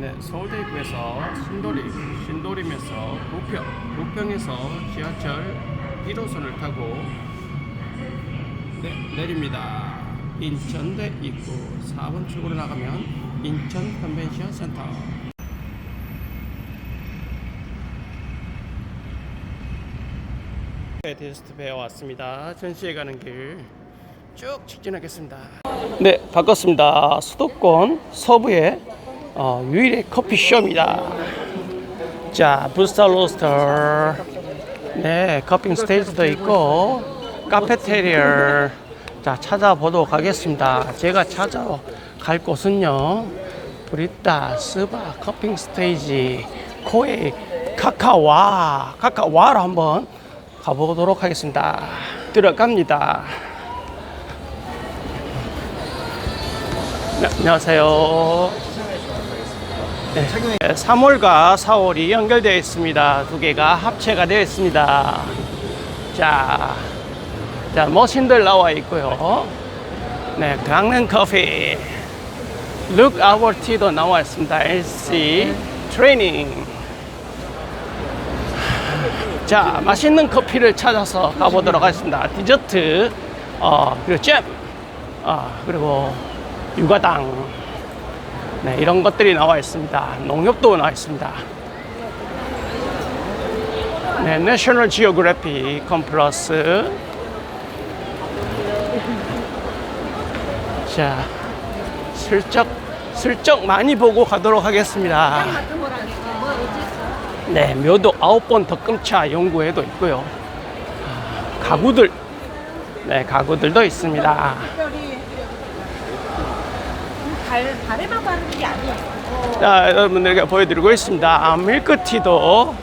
네, 서울대입구에서 신도림, 신도림에서 부평, 부평에서 지하철 1호선을 타고 네, 내립니다. 인천대 입구 4번 출구로 나가면 인천 컨벤션 센터. 테스트 배워 왔습니다. 전시회 가는 길 쭉 직진하겠습니다. 네, 바꿨습니다. 수도권 서부의 어, 유일의 커피숍입니다. 자, 부스터 로스터. 네, 커핑 스테이지도 있고 카페테리아. 자, 찾아보도록 하겠습니다. 제가 찾아갈 곳은요. 브리타 스바 커핑 스테이지 코에 카카와 카카와로 한번 가보도록 하겠습니다. 들어갑니다. 네, 안녕하세요. 네, 3월과 4월이 연결되어 있습니다. 두 개가 합체가 되어 있습니다. 자, 자 머신들 나와 있고요. 네, 강릉 커피, Look Our Tea도 나와 있습니다. LC 트레이닝. 자, 맛있는 커피를 찾아서 가보도록 하겠습니다. 디저트, 어, 그리고 잼, 어, 그리고 육아당. 네, 이런 것들이 나와 있습니다. 농협도 나와 있습니다. 네, 내셔널 지오그래피 컴플러스. 자, 슬쩍, 슬쩍 많이 보고 가도록 하겠습니다. 네, 묘도 아홉 번 덕금차 연구회도 있고요. 아, 가구들, 네, 가구들도 있습니다. 발, 발에만 바르는 게 아니었어. 자, 여러분들에게 보여드리고 있습니다. 아, 밀크티도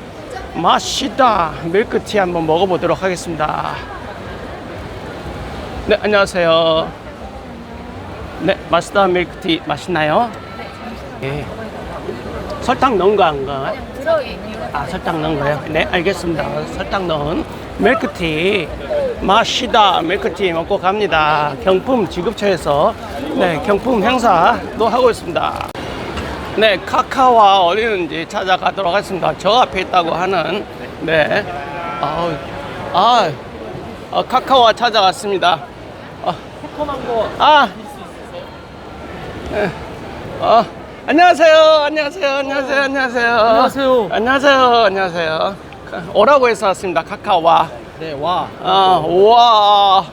맛있다. 밀크티 한번 먹어보도록 하겠습니다. 네, 안녕하세요. 네, 맛있다 밀크티 맛있나요? 네. 설탕 넣은 거 아닌가요? 들어있네요. 아, 설탕 넣은 거예요? 네, 알겠습니다. 설탕 넣은 밀크티. 맛있다. 밀크티 먹고 갑니다. 경품 지급처에서 네, 경품 행사도 하고 있습니다. 네, 카카오가 어디 있는지 찾아가도록 하겠습니다. 저 앞에 있다고 하는, 네. 아우, 아, 어, 카카오가 찾아갔습니다. 어, 새콤한 거 아, 네. 어, 안녕하세요. 안녕하세요. 안녕하세요. 안녕하세요. 안녕하세요. 안녕하세요. 안녕하세요. 오라고 해서 왔습니다. 카카오와. 네, 와. 아, 우와.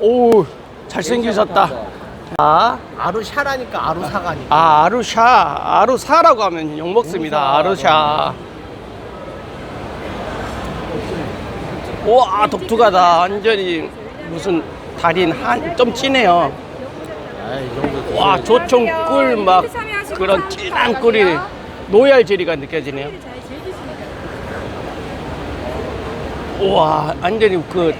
오, 잘생기셨다. 아, 아루샤라니까 아루사가니까. 아, 아루샤. 아루사라고 하면 욕먹습니다. 아루샤. 우와, 독특하다. 완전히 무슨 달인 한, 좀 진해요. 아, 이 정도. 와, 조청 꿀막 그런 진한 꿀이 노얄 제리가 느껴지네요. 우와, 완전히 그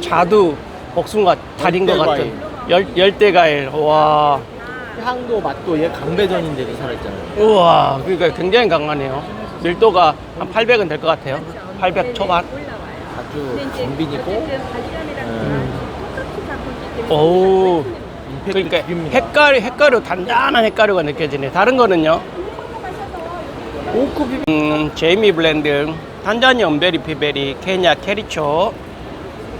자두 복숭아 달인 것 같은 열, 열대과일. 와, 향도 맛도 얘 강배전인데도 살아있잖아요. 우와, 그러니까 굉장히 강하네요. 밀도가 한 800은 될 것 같아요. 800 초반. 아주 전빈이고. 오, 임팩트 그러니까 죽입니다. 햇가루, 햇가루 단단한 햇가루가 느껴지네. 다른 거는요? 오크비. 음, 제이미 블렌드, 탄자니 엄베리 피베리, 케냐 캐리초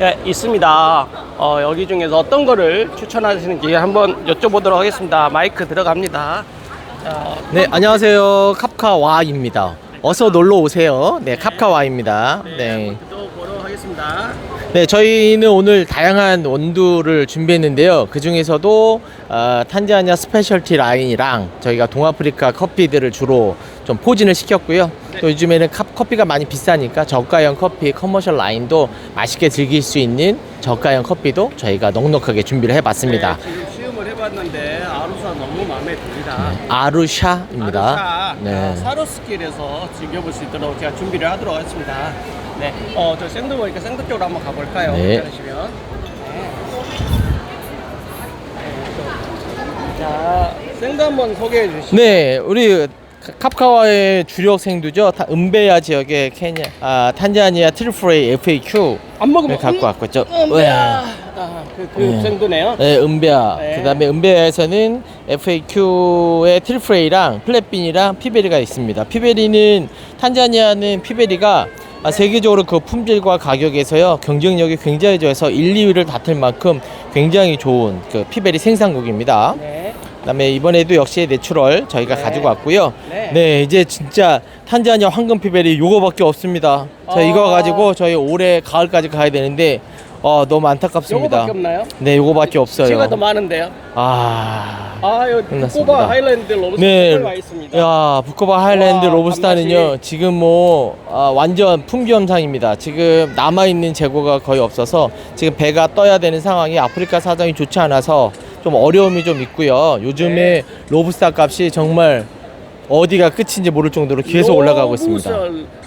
예, 있습니다. 어, 여기 중에서 어떤 거를 추천하시는지 한번 여쭤보도록 하겠습니다. 마이크 들어갑니다. 자, 네, 안녕하세요. 캅카와입니다. 어서 놀러 오세요. 네, 캅카와입니다. 네. 또 보러 하겠습니다. 네, 저희는 오늘 다양한 원두를 준비했는데요. 그 중에서도 어, 탄자니아 스페셜티 라인이랑 저희가 동아프리카 커피들을 주로 좀 포진을 시켰고요. 또 요즘에는 컵, 커피가 많이 비싸니까 저가형 커피 커머셜 라인도 맛있게 즐길 수 있는 저가형 커피도 저희가 넉넉하게 준비를 해봤습니다. 해봤는데 아루사 너무 마음에 듭니다. 아루샤입니다. 아루사 네. 사로스길에서 즐겨볼 수 있도록 제가 준비를 하도록 하겠습니다. 네, 어, 저 생도 보니까 생도 쪽으로 한번 가볼까요? 네. 괜찮으시면. 네. 자, 생도 한번 소개해 주시죠. 네, 우리 캅카와의 주력 생두죠. 타- 음베야 지역의 케냐, 아, 탄자니아 트리프레이 FAQ 안 먹으면 를 갖고 왔겠죠. 음, 네. 야. 아, 그, 그 네. 정도네요. 네, 은베아. 네. 그다음에 은베아에서는 FAQ의 트리프레이랑 플랫빈이랑 피베리가 있습니다. 피베리는 탄자니아는 피베리가 아, 세계적으로 그 품질과 가격에서요 경쟁력이 굉장히 좋아서 1, 2위를 다툴 만큼 굉장히 좋은 그 피베리 생산국입니다. 네. 그다음에 이번에도 역시 내추럴 저희가 네. 가지고 왔고요. 네. 네, 이제 진짜 탄자니아 황금 피베리 요거밖에 없습니다. 저 아. 이거 가지고 저희 올해 가을까지 가야 되는데 어 너무 안타깝습니다. 요거밖에 없나요? 네, 요거밖에 없어요. 제가 더 많은데요. 아. 아, 여기 끝났습니다. 코바 하일랜드 로브스터 네. 와 있습니다. 야, 부코바 하일랜드 와, 로브스타는요, 단맛이. 지금 뭐, 아, 완전 품귀현상입니다. 지금 남아있는 재고가 거의 없어서, 지금 배가 떠야 되는 상황이 아프리카 사정이 좋지 않아서 좀 어려움이 좀 있고요. 요즘에 네. 로브스타 값이 정말 어디가 끝인지 모를 정도로 계속 올라가고 있습니다.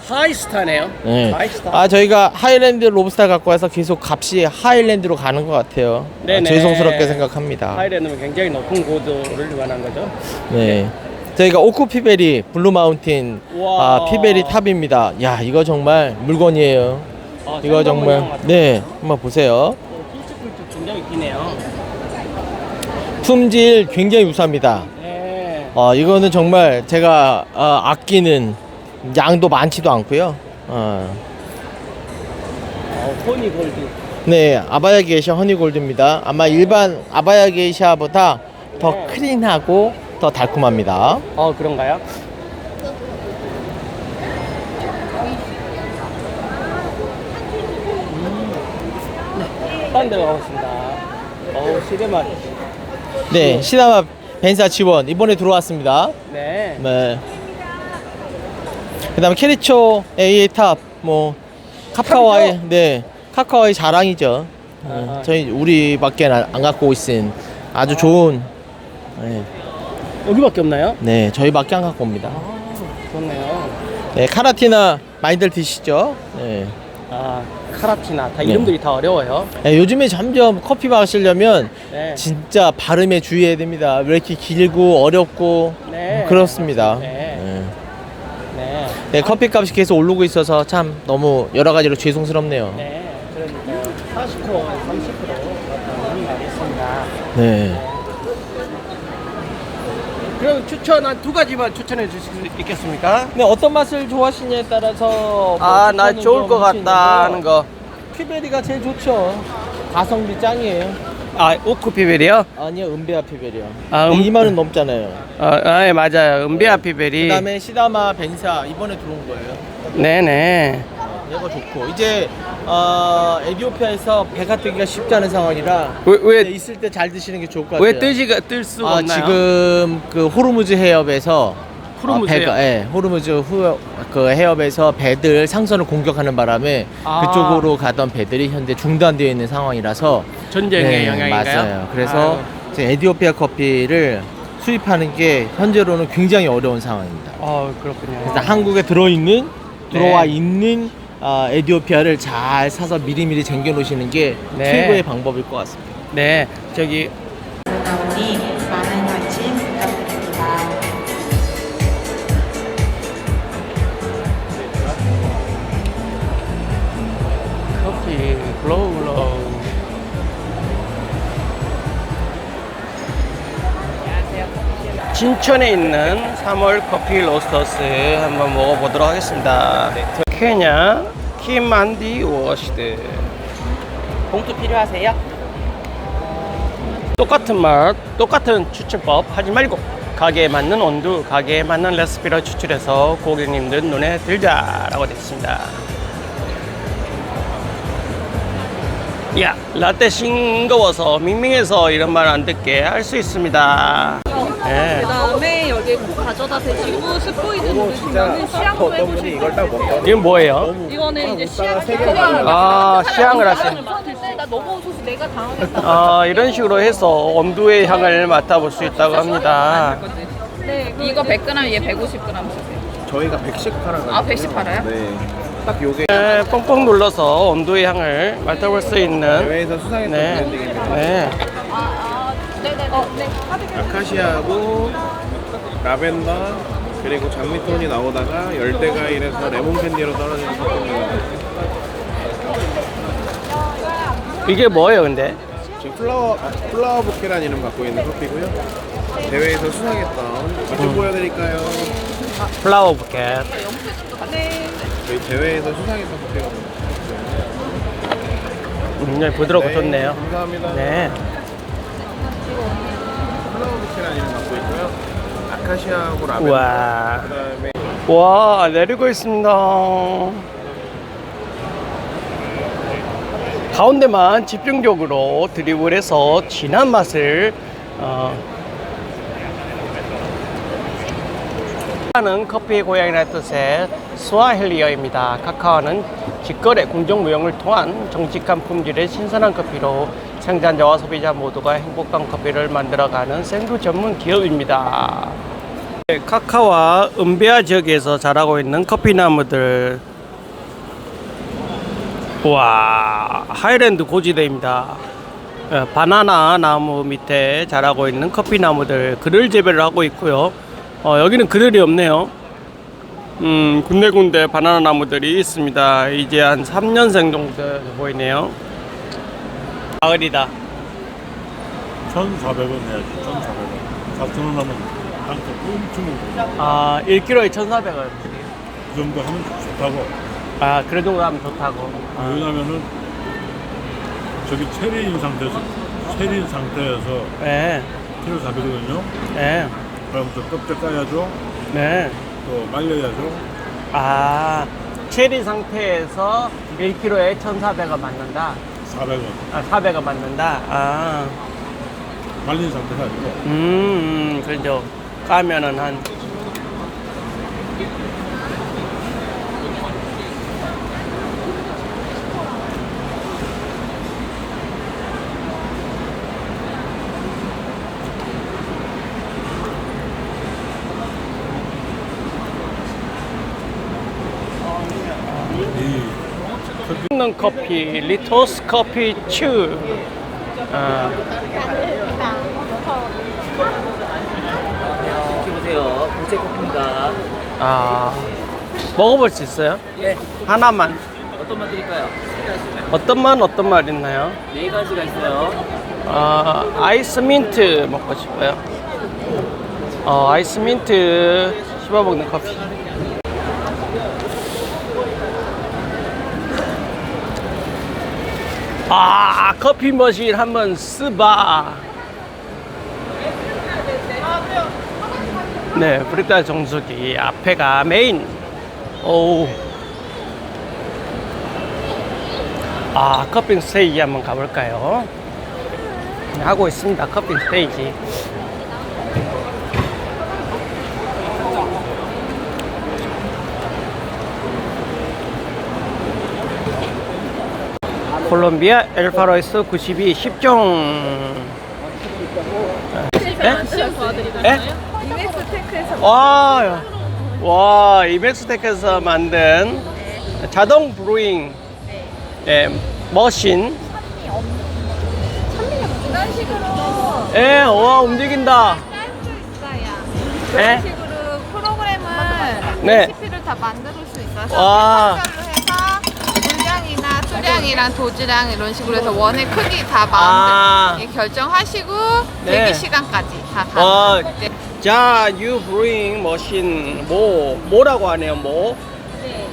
하이스타네요. 네. 하이스타. 아 저희가 하일랜드 로브스타 갖고 와서 계속 값이 하일랜드로 가는 것 같아요. 아, 네네. 죄송스럽게 생각합니다. 하이랜드는 굉장히 높은 고도를 유한한 거죠. 네. 저희가 오크 피베리 블루 마운틴 와. 아, 피베리 탑입니다. 야 이거 정말 물건이에요. 아, 이거 정말 네 한번 보세요. 꿀쭉꿀쭉 굉장히 기네요. 품질 굉장히 우수합니다. 네. 어 이거는 정말 제가 어, 아끼는 양도 많지도 않고요. 어. 어, 호니 골드. 네 아바야 게이샤 허니 골드입니다. 아마 일반 아바야 게이샤보다 더 네. 클린하고 더 달콤합니다. 어, 그런가요? 음. 딴데 가보겠습니다. 어우, 시대맛. 네 시다마 벤사 지원 이번에 들어왔습니다. 네. 네. 그다음에 캐리초 AA 탑 뭐 카카오의 탑이죠? 네 카카오의 자랑이죠. 네. 저희 우리밖에 안, 안 갖고 있은 아주 좋은 네, 여기밖에 없나요? 네 저희밖에 안 갖고 옵니다. 아, 좋네요. 네 카라티나 많이들 드시죠. 네. 아, 카라티나. 다 네. 이름들이 다 어려워요. 네, 요즘에 점점 커피 마시려면 네. 진짜 발음에 주의해야 됩니다. 왜 이렇게 길고 어렵고 네. 그렇습니다. 네. 네. 네. 네, 커피 값이 계속 오르고 있어서 참 너무 여러 가지로 죄송스럽네요. 네. 그러니까요. 40% 30% 그렇다는 말이 있습니다. 네. 그럼 추천 한 두 가지만 추천해 주실 수 있겠습니까? 네, 어떤 맛을 좋아하시냐에 따라서 뭐 아, 나 좋을 좀 것 할수 같다 하는 있는데요. 거. 피베리가 제일 좋죠. 가성비 짱이에요. 아, 오크 피벨이요? 아니요, 은베아 피베리요. 아, 음- 2만 원 넘잖아요. 아, 아, 예, 맞아요. 은비아 피벨이. 그다음에 시다마 벤사 이번에 들어온 거예요. 네네. 얘가 좋고 이제 어, 에디오피아에서 배가 뜨기가 쉽지 않은 상황이라 왜, 왜, 네, 있을 때 잘 드시는 게 좋을 것 같아요. 왜 뜨지가 뜰 수가 아, 없나요? 지금 그 호르무즈 해협에서 호르무즈 어, 배가, 예, 호르무즈 후, 그 해협에서 배들 상선을 공격하는 바람에 아. 그쪽으로 가던 배들이 현재 중단되어 있는 상황이라서 전쟁의 네, 영향인가요? 맞아요. 그래서 아유. 이제 에디오피아 커피를 수입하는 게 현재로는 굉장히 어려운 상황입니다. 어, 그렇군요. 그래서 한국에 들어 있는 들어와 네. 있는 아, 에디오피아를 잘 사서 미리미리 쟁겨 놓으시는 게 네. 최고의 방법일 것 같습니다. 네, 저기 나오니 많은 관심 부탁드립니다. 커피 글로우 글로우. 진천에 있는 3월 커피 로스터스 한번 먹어보도록 하겠습니다. 케냐 키만디 워시드. 봉투 필요하세요? 똑같은 맛, 똑같은 추출법 하지 말고 가게에 맞는 온도, 가게에 맞는 레시피를 추출해서 고객님들 눈에 들자라고 되어 있습니다. 야, 라떼 싱거워서 밍밍해서 이런 말 안 듣게 할 수 있습니다. 네. 그다음에 여기 꼭 가져다 대시고 스포이드 누르시면은 시향도 해보실 수 있어요. 이건 뭐예요? 이거는 이제 시향 아, 시향을. 나 내가 당황했다. 아, 이런 식으로 해서 온도의 향을 맡아볼 수 있다고 합니다. 네, 이거 100g 얘 150g 주세요. 저희가 110 팔아가지고 아, 110 팔아요? 네. 딱 요게 네, 뻥뻥 눌러서 온도의 향을 맡아볼 수 있는 대회에서 수상했던 네, 브랜딩입니다. 네. 아, 네네네. 어, 네. 아카시아하고 라벤더 그리고 장미톤이 나오다가 열대과일에서 레몬 캔디로 떨어지는 섞입니다. 이게 뭐예요, 근데? 지금 플라워 아, 플라워 부케라는 이름 갖고 있는 커피고요. 대회에서 수상했던 맛좀 보여드릴까요? 플라워 부켓. 저희 대회에서 수상했던 커피거든요. 굉장히 부드럽고 좋네요. 감사합니다. 네. 플라워 부케라는 이름 갖고 있고요. 아카시아하고 라벤더. 우와. 그다음에 와, 내리고 있습니다. 가운데만 집중적으로 드리블해서 진한 맛을 어, 카카오는 커피의 고향이라는 뜻의 스와헬리어입니다. 카카오는 직거래 공정 무역을 통한 정직한 품질의 신선한 커피로 생산자와 소비자 모두가 행복한 커피를 만들어가는 생두 전문 기업입니다. 네, 카카오와 은베아 지역에서 자라고 있는 커피 나무들. 와 하이랜드 고지대입니다. 예, 바나나 나무 밑에 자라고 있는 커피 나무들 그늘 재배를 하고 있고요. 어, 여기는 그늘이 없네요. 음 군데군데 바나나 나무들이 있습니다. 이제 한 3년생 정도 보이네요 가을이다 1,400원 해야지, 1,400원. 같은 원 하면 한컵 엄청 오고. 아 1kg에 1,400원 그 정도 하면 좋다고. 아 그래 정도 하면 좋다고 아, 왜냐면은 저기 체리인 상태에서, 체리인 상태에서 네, 키로 400원이거든요. 네, 그럼 또 껍질 까야죠. 네. 또 말려야죠. 아, 체리 상태에서 1kg에 1,400원 맞는다. 400원. 아, 400원 맞는다. 아, 말린 상태가 아니고. 음, 음, 그죠. 까면은 한. 이 먹는 커피, 리토스 커피 츄. 아, 보세요. 보세 커피입니다. 아, 먹어볼 수 있어요? 예. 하나만. 어떤 맛 드릴까요? 어떤 맛, 어떤 맛 있나요? 네 가지가 있어요. 아, 아이스 민트 먹고 싶어요. 어, 아이스 민트 씹어 먹는 커피. 아, 커피 머신 한번 쓰봐. 네, 브리타 정수기 앞에가 메인. 오. 아, 커피 스테이지 한번 가볼까요? 네, 하고 있습니다. 커피 스테이지. 콜롬비아 엘파로이스 92 10종. 네? 시험 도와드릴까요? 에? 이맥스 테크에서 와, 와, 이맥스텍에서 만든 자동 브루잉 예, 머신. 이런 식으로 예, 와, 움직인다. 이런 예? 식으로 프로그램을 네. 레시피를 다 만들 수 있어서 와. 해서 수량이랑 도지량 이런 식으로 해서 원의 크기 다 아. 마음대로 결정하시고 네. 대기 시간까지 다 와. 가능. 네. 자, you bring 머신 뭐 뭐라고 하네요, 뭐? 네.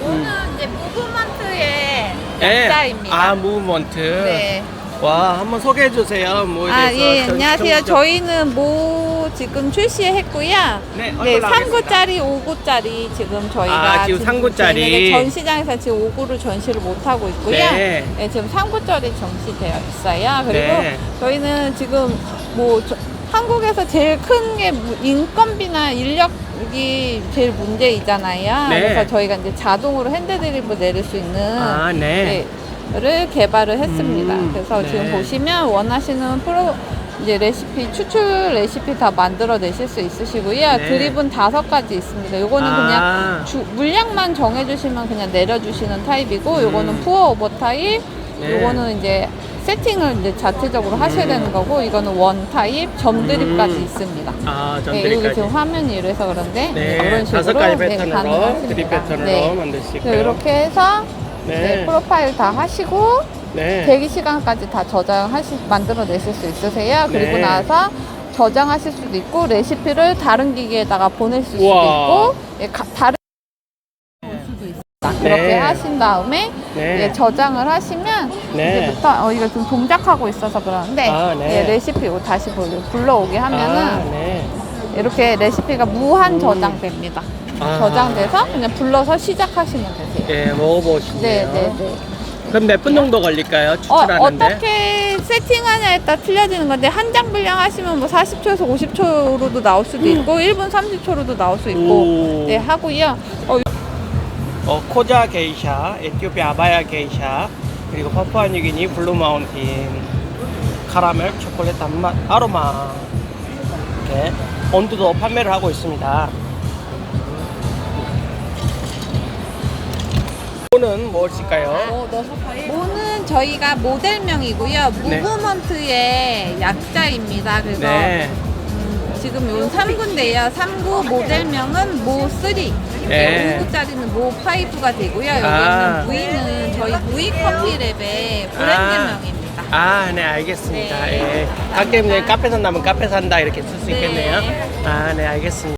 오늘 이제 무브먼트의 예. 약자입니다. 아, 무브먼트. 네. 와, 한번 소개해 주세요. 뭐에 아, 대해서. 예, 저- 안녕하세요. 저- 저희는 모 지금 출시했고요. 네, 네, 얼굴 나가겠습니다. 3구짜리, 5구짜리 지금 저희가 아, 지금 3구짜리. 진행을- 전 시장에서 지금 5구를 전시를 못 하고 있고요. 네. 네. 지금 3구짜리 전시되어 있어요. 그리고 네. 저희는 지금 뭐 저- 한국에서 제일 큰 게 인건비나 인력이 제일 문제이잖아요. 네. 그래서 저희가 이제 자동으로 핸드드립을 내릴 수 있는 아, 네. 를 개발을 했습니다. 음, 그래서 네. 지금 보시면 원하시는 프로 이제 레시피 추출 레시피 다 만들어 내실 수 있으시고요. 네. 드립은 다섯 가지 있습니다. 요거는 아. 그냥 주- 물량만 정해 주시면 그냥 내려 주시는 타입이고, 요거는 푸어 오버 타입, 음. 네. 요거는 이제 세팅을 이제 자체적으로 하셔야 되는 거고, 이거는 원 타입, 점 드립까지 음. 있습니다. 아, 네, 여기 전드리까지. 지금 화면이 이래서 그런데 네, 이런 식으로 다섯 가지 네, 패턴으로 가능하십니다. 드립 패턴으로 네. 수 네, 있고요. 이렇게 해서 네. 네, 프로파일 다 하시고 네. 대기 시간까지 다 저장하시 만들어 내실 수 있으세요. 그리고 네. 나서 저장하실 수도 있고 레시피를 다른 기기에다가 보내실 수도 우와. 있고 예, 가- 다른 있습니다. 그렇게 네. 하신 다음에 네. 예, 저장을 하시면 네. 이제부터 어, 이거 좀 동작하고 있어서 그러는데 아, 네. 예, 레시피 이거 다시 불러- 불러오게 하면은 아, 네. 이렇게 레시피가 무한 저장됩니다. 아. 저장돼서 그냥 불러서 시작하시면 되세요. 예, 먹어보시네요. 네, 네, 네. 그럼 몇 분 정도 걸릴까요? 어, 추출하는데? 어떻게 세팅하냐에 따라 틀려지는 건데 한 장 분량 하시면 뭐 40초에서 50초로도 나올 수도 있고 1분 30초로도 나올 수 있고 오. 네 하고요. 어, 어, 코자 게이샤, 에티오피아 아바야 게이샤, 그리고 파푸아 뉴기니 블루 마운틴, 카라멜, 초콜릿 단맛, 아로마 이렇게 온두도 판매를 하고 있습니다. 무엇일까요? 모는 저희가 모델명이고요. 네. 무브먼트의 약자입니다. 그래서 네. 음, 지금 요 3구인데요. 3구 모델명은 모3. 네. 5구짜리는 모5가 되고요. 여기 아. 있는 V는 저희 V 커피랩의 브랜드명입니다. 아, 네, 알겠습니다. 네. 예. 가끔 이제 카페 산다면 카페 산다 이렇게 쓸 수 네. 있겠네요. 아, 네, 알겠습니다.